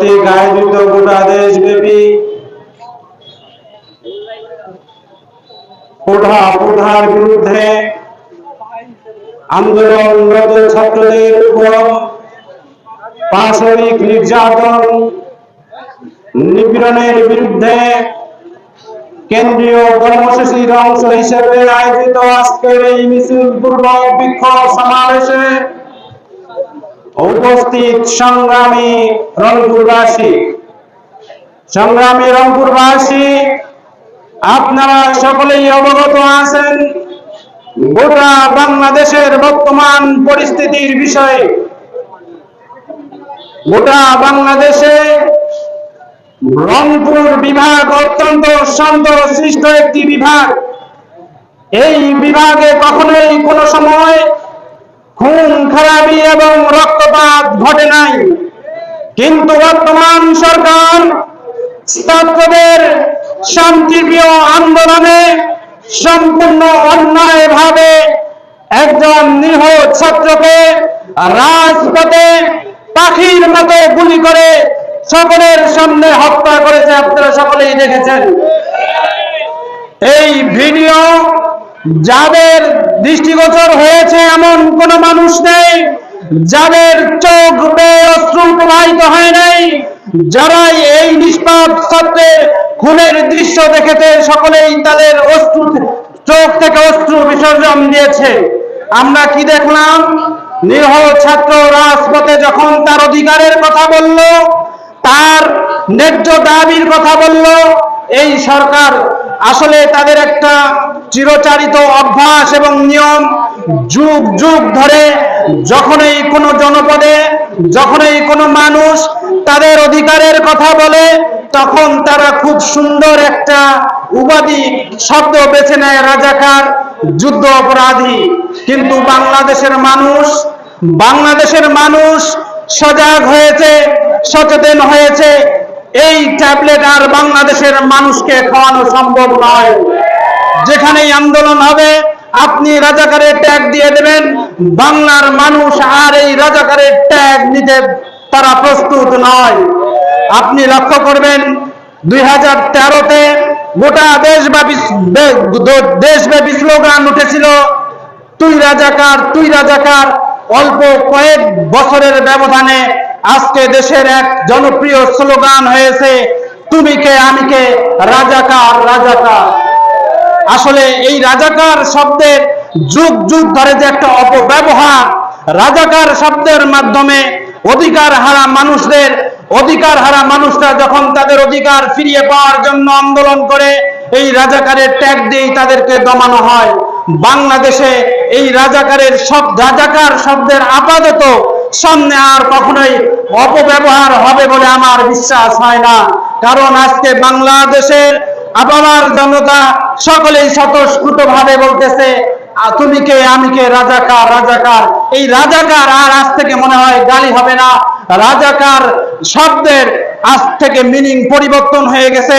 কর্তৃক আয়োজিত গোটা দেশব্যাপী কোঠা প্রথার বিরুদ্ধে আন্দোলনরত ছাত্রদের উপর পাশবিক নির্যাতন, নিপীড়নের বিরুদ্ধে কেন্দ্রীয় কর্মসূচির অংশ হিসেবে আয়োজিত আজকের এই মিছিল বিক্ষোভ সমাবেশে উপস্থিত সংগ্রামী রংপুরবাসী। সংগ্রামী রংপুরবাসী, আপনারা সকলেই অবগত আছেন, গোটা বাংলাদেশের বর্তমান পরিস্থিতির বিষয়ে। গোটা বাংলাদেশে রংপুর বিভাগ অত্যন্ত শান্ত সৃষ্ট একটি বিভাগ। এই বিভাগে কখনোই কোনো সময় খুন, খারাপি এবং রক্তপাত ঘটে নাই। কিন্তু বর্তমান সরকার ছাত্রদের শান্তিপ্রিয় আন্দোলনে সম্পূর্ণ অন্যায়ভাবে একজন নিরীহ ছাত্রকে রাজপথে পাখির মতো গুলি করে সকলের সামনে হত্যা করেছে আপনারা সকলেই দেখেছেন। এই ভিডিও যাদের দৃষ্টিগোচর হয়েছে এমন কোন মানুষ নেই। যাদের চোখ বেয়ে অশ্রু প্রবাহিত হয় নাই যারা এই নিষ্পাপ ছাত্রের খুনের দৃশ্য দেখেছে, সকলেই তাদের অশ্রু চোখ থেকে অশ্রু বিসর্জন দিয়েছে। আমরা কি দেখলাম? নিরহ ছাত্র রাজপথে যখন তার অধিকারের কথা বলল, তার ন্যায্য দাবির কথা বলল এই সরকার আসলে তাদের একটা চিরচারিত অভ্যাস এবং নিয়ম যুগ যুগ ধরে যখনই কোনো জনপদে, যখনই কোনো মানুষ তাদের অধিকারের কথা বলে, তখন তারা খুব সুন্দর একটা উপাধি, শব্দ বেছে নেয় রাজাকার, যুদ্ধ অপরাধী। কিন্তু বাংলাদেশের মানুষ বাংলাদেশের মানুষ সজাগ হয়েছে, সচেতন হয়েছে এই ট্যাবলেট আর বাংলাদেশের মানুষকে খাওয়ানো সম্ভব নয়। যেখানেই আন্দোলন হবে, আপনি রাজাকারের ট্যাগ দিয়ে দেবেন, বাংলার মানুষ আর এই রাজাকারের ট্যাগ নিতে তারা প্রস্তুত নয়। আপনি লক্ষ্য করবেন, দুই হাজার তেরোতে গোটা দেশব্যাপী দেশব্যাপী স্লোগান উঠেছিল, তুই রাজাকার তুই রাজাকার। অল্প কয়েক বছরের ব্যবধানে আজকে দেশের এক জনপ্রিয় স্লোগান হয়েছে, তুমি কে, আমি কে, রাজাকার রাজাকার। আসলে এই রাজাকার শব্দের যুগ যুগ ধরে যে একটা অপব্যবহার, রাজাকার শব্দের মাধ্যমে অধিকার হারা মানুষদের, অধিকার হারা মানুষরা যখন তাদের অধিকার ফিরিয়ে পাওয়ার জন্য আন্দোলন করে, এই রাজাকারের ট্যাগ দিয়েই তাদেরকে দমানো হয়। বাংলাদেশে এই রাজাকারের সব, রাজাকার শব্দের আপাতত সামনে আর কখনোই অপব্যবহার হবে বলে আমার বিশ্বাস হয় না। কারণ আজকে বাংলাদেশের আবার জনতা সকলেই স্বতঃস্ফূর্ত ভাবে বলতেছে তুমি কে, আমি কে? রাজাকার রাজাকার। এই রাজাকার আর আজ থেকে মনে হয় গালি হবে না। রাজাকার শব্দের আজ থেকে মিনিং পরিবর্তন হয়ে গেছে।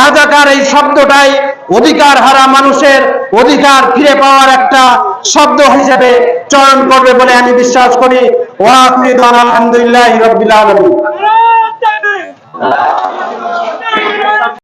রাজাকার এই শব্দটাই অধিকার হারা মানুষের অধিকার ফিরে পাওয়ার একটা শব্দ হিসেবে চয়ন করবে বলে আমি বিশ্বাস করি। ওয়া আলহামদুলিল্লাহ রবিল আলমী